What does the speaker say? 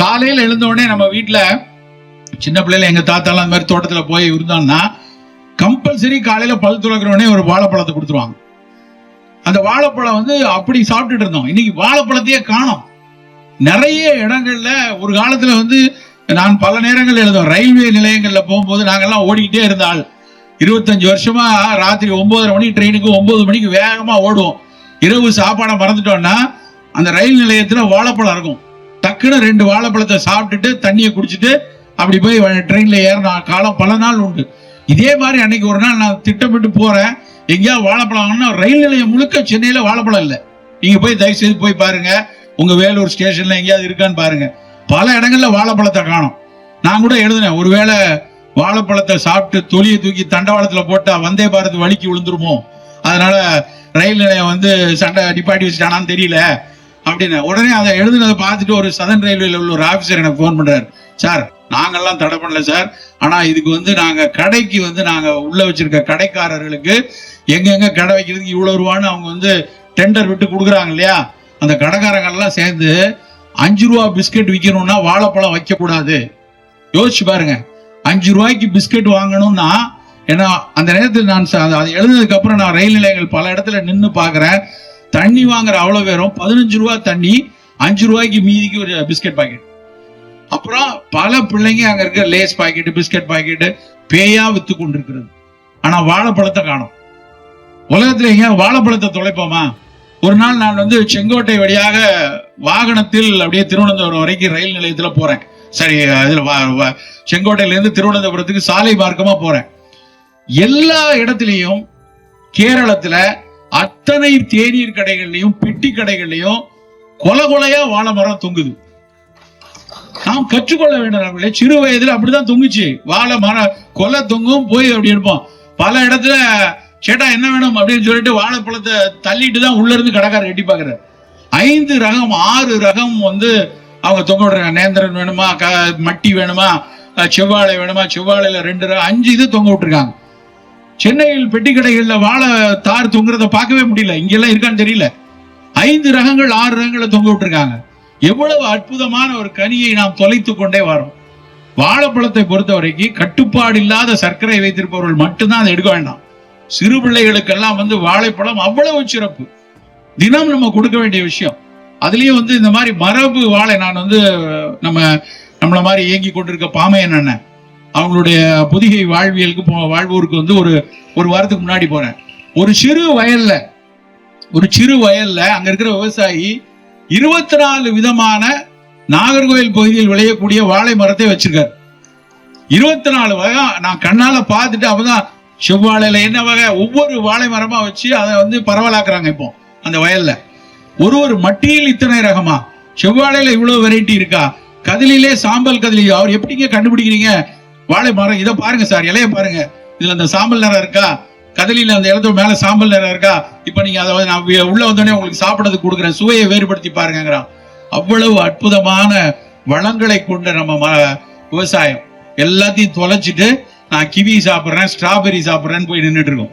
காலையில் எழுந்தோடனே நம்ம வீட்டில் சின்ன பிள்ளைல எங்கள் தாத்தாலாம் அந்த மாதிரி தோட்டத்தில் போய் இருந்தான்னா கம்பல்சரி காலையில் பல் துளக்குற ஒரு வாழைப்பழத்தை கொடுத்துருவாங்க. அந்த வாழைப்பழம் வந்து அப்படி சாப்பிட்டுட்டு இருந்தோம். இன்னைக்கு வாழைப்பழத்தையே காணும். நிறைய இடங்கள்ல ஒரு காலத்துல வந்து நான் பல நேரங்கள் எழுதுவோம் ரயில்வே நிலையங்கள்ல போகும்போது நாங்கெல்லாம் ஓடிக்கிட்டே இருந்தால் இருபத்தஞ்சு வருஷமா ராத்திரி ஒன்பதரை மணிக்கு ட்ரெயினுக்கு ஒன்பது மணிக்கு வேகமா ஓடுவோம். இரவு சாப்பாடை மறந்துட்டோம்னா அந்த ரயில் நிலையத்துல வாழைப்பழம் இருக்கும் டக்குன்னு ரெண்டு வாழைப்பழத்தை சாப்பிட்டுட்டு தண்ணியை குடிச்சிட்டு அப்படி போய் ட்ரெயினில் ஏறின காலம் பல நாள் உண்டு. இதே மாதிரி அன்னைக்கு ஒரு நாள் நான் திட்டமிட்டு போகிறேன் எங்கேயாவது வாழைப்பழம் வாங்கினா ரயில் நிலையம் முழுக்க சென்னையில் வாழைப்பழம் இல்லை. நீங்கள் போய் தயவு செய்து போய் பாருங்க. உங்கள் வேலூர் ஸ்டேஷனில் எங்கேயாவது இருக்கான்னு பாருங்க. பல இடங்களில் வாழைப்பழத்தை காணும். நான் கூட எழுதினேன் ஒருவேளை வாழைப்பழத்தை சாப்பிட்டு தொலியை தூக்கி தண்டவாளத்தில் போட்டால் வந்தே பாரத் வலிக்கு விழுந்துருமோ? அதனால ரயில் நிலையம் வந்து சண்டை நிப்பாட்டி வச்சுட்டானான்னு தெரியல. அப்படின்னு. உடனே அதை எழுதுனதை பார்த்துட்டு ஒரு சதன் ரயில்வேல உள்ள ஒரு ஆபீசர் எனக்கு ஃபோன் பண்றாரு. சார் நாங்கெல்லாம் தடை பண்ணல சார். ஆனா இதுக்கு வந்து நாங்க கடைக்கு வந்து நாங்க உள்ள வச்சிருக்க கடைக்காரர்களுக்கு எங்கெங்க கடை வைக்கிறதுக்கு இவ்வளவு ரூபான்னு அவங்க வந்து டெண்டர் விட்டு கொடுக்குறாங்க இல்லையா? அந்த கடைக்காரங்கள்லாம் சேர்ந்து அஞ்சு ரூபா பிஸ்கட் விற்கணும்னா வாழைப்பழம் வைக்கக்கூடாது. யோசிச்சு பாருங்க. அஞ்சு ரூபாய்க்கு பிஸ்கட் வாங்கணும்னா ஏன்னா அந்த நேரத்தில் நான் அதை எழுதுனதுக்கு அப்புறம் நான் ரயில் நிலையங்கள் பல இடத்துல நின்று பார்க்குறேன். தண்ணி வாங்குற அவ்வளவு பேரும் பதினஞ்சு ரூபா தண்ணி அஞ்சு ரூபாய்க்கு மீதிக்கு ஒரு பிஸ்கட் பாக்கெட். அப்புறம் பல பிள்ளைங்க அங்க இருக்க லேஸ் பாக்கெட்டு பிஸ்கட் பாக்கெட்டு பேயா வித்து கொண்டிருக்கிறது. ஆனா வாழைப்பழத்தை காணும். உலகத்துல எங்க வாழைப்பழத்தை தொலைப்போமா? ஒரு நாள் நான் வந்து செங்கோட்டை வழியாக வாகனத்தில் அப்படியே திருவனந்தபுரம் வரைக்கும் ரயில் நிலையத்துல போறேன். சரி இதுல வா- வா- திருவனந்தபுரத்துக்கு சாலை மார்க்கமா போறேன். எல்லா இடத்துலையும் கேரளத்துல அத்தனை தேநீர் கடைகள்லயும் பெட்டி கடைகள்லயும் கொலை கொலையா வாழை மரம் தொங்குது. நாம் கற்றுக்கொள்ள வேண்டும் நம்மளே சிறு வயதுல அப்படிதான் தொங்குச்சு. வாழை மரம் கொலை தொங்கும் போய் அப்படி எடுப்போம் பல இடத்துல சேட்டா என்ன வேணும் அப்படின்னு சொல்லிட்டு வாழைப்பழத்தை தள்ளிட்டு தான் உள்ள இருந்து கடைக்காரர் எட்டி பாக்குறாரு ஐந்து ரகம் ஆறு ரகம் வந்து அவங்க தொங்க விடுறாங்க நேந்திரன் வேணுமா க- மட்டி வேணுமா செவ்வாழை வேணுமா செவ்வாழையில ரெண்டு ரகம் அஞ்சு இது தொங்க விட்டுருக்காங்க. சென்னையில் பெட்டி கடைகள்ல வாழை தார் தொங்குறத பார்க்கவே முடியல. இங்கெல்லாம் இருக்கான்னு தெரியல. ஐந்து ரகங்கள் ஆறு ரகங்களை தொங்க விட்டுருக்காங்க. எவ்வளவு அற்புதமான ஒரு கனியை நாம் தொலைத்து கொண்டே வரோம். வாழைப்பழத்தை பொறுத்த வரைக்கும் கட்டுப்பாடு இல்லாத சர்க்கரை வைத்திருப்பவர்கள் மட்டும்தான் அதை எடுக்க வேண்டாம். சிறு பிள்ளைகளுக்கெல்லாம் வந்து வாழைப்பழம் அவ்வளவு சிறப்பு. தினம் நம்ம கொடுக்க வேண்டிய விஷயம். அதுலயும் வந்து இந்த மாதிரி மரபு வாழை நான் வந்து நம்ம நம்மள மாதிரி இயங்கி கொண்டிருக்க பாமையன் அண்ணன். அவங்களுடைய புதிகை வாழ்வியலுக்கு போ- வாழ்வோருக்கு வந்து ஒரு ஒரு வாரத்துக்கு முன்னாடி போனேன். ஒரு சிறு வயல்ல ஒரு சிறு வயல்ல அங்க இருக்கிற விவசாயி இருபத்தி நாலு விதமான நாகர்கோவில் பகுதியில் விளையக்கூடிய வாழை மரத்தை வச்சிருக்காரு. இருபத்தி நாலு வகை நான் கண்ணால பார்த்துட்டு அப்பதான் செவ்வாழையில என்ன வகை ஒவ்வொரு வாழை மரமா வச்சு அதை வந்து பரவலாக்குறாங்க இப்போ அந்த வயல்ல. ஒரு ஒரு மட்டியில் இத்தனை ரகமா? செவ்வாழையில இவ்வளவு வெரைட்டி இருக்கா? கதிலிலே சாம்பல் கதிலி அவர் எப்படிங்க கண்டுபிடிக்கிறீங்க? வாழை மரம் இதை பாருங்க சார் இலைய பாருங்க. இதுல அந்த சாம்பல் நிறம் இருக்கா? கதலியில அந்த இடத்துல மேல சாம்பல் நிறம் இருக்கா? இப்ப நீங்க அதை நான் உள்ள வந்தோடனே உங்களுக்கு சாப்பிடறதுக்கு கொடுக்குறேன். சுவையை வேறுபடுத்தி பாருங்கிறான் அவ்வளவு அற்புதமான வளங்களை கொண்ட நம்ம ம- விவசாயம். எல்லாத்தையும் தொலைச்சிட்டு நான் கிவி சாப்பிட்றேன் ஸ்ட்ராபெரி சாப்பிட்றேன்னு போய் நின்றுட்டு இருக்கோம்.